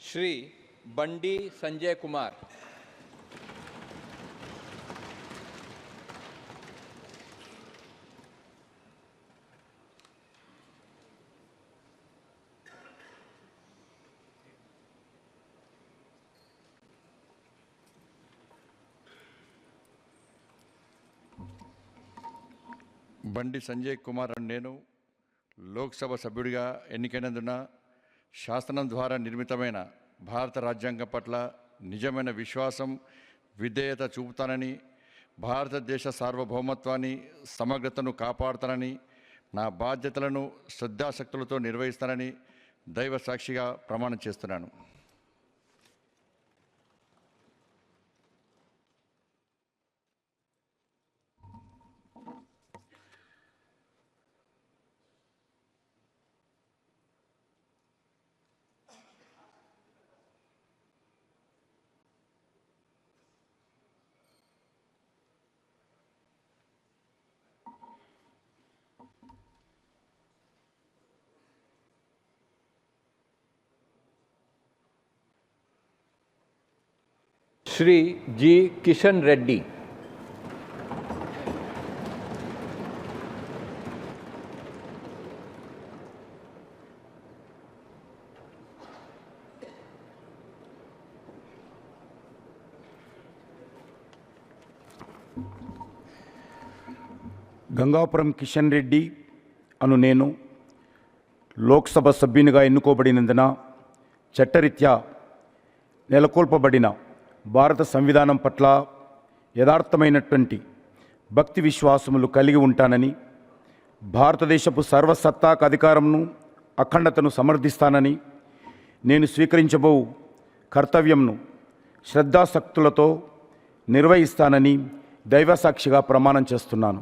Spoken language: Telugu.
శ్రీ బండి సంజయ్ కుమార్. బండి సంజయ్ కుమార్ అని నేను లోక్సభ సభ్యుడిగా ఎన్నికైనందున శాసనం ద్వారా నిర్మితమైన భారత రాజ్యాంగం పట్ల నిజమైన విశ్వాసం విధేయత చూపుతానని భారతదేశ సార్వభౌమత్వాన్ని సమగ్రతను కాపాడుతానని నా బాధ్యతలను శ్రద్ధాశక్తులతో నిర్వహిస్తానని దైవ సాక్షిగా ప్రమాణం చేస్తున్నాను. శ్రీ జి కిషన్ రెడ్డి. గంగాపురం కిషన్ రెడ్డి అను నేను లోక్సభ సభ్యునిగా ఎన్నుకోబడినందున చట్టరీత్యా నెలకొల్పబడిన భారత సంవిధానం పట్ల యథార్థమైనటువంటి భక్తి విశ్వాసములు కలిగి ఉంటానని భారతదేశపు సర్వసత్తాక అధికారంను అఖండతను సమర్థిస్తానని నేను స్వీకరించబో కర్తవ్యంను శ్రద్ధాసక్తులతో నిర్వహిస్తానని దైవసాక్షిగా ప్రమాణం చేస్తున్నాను.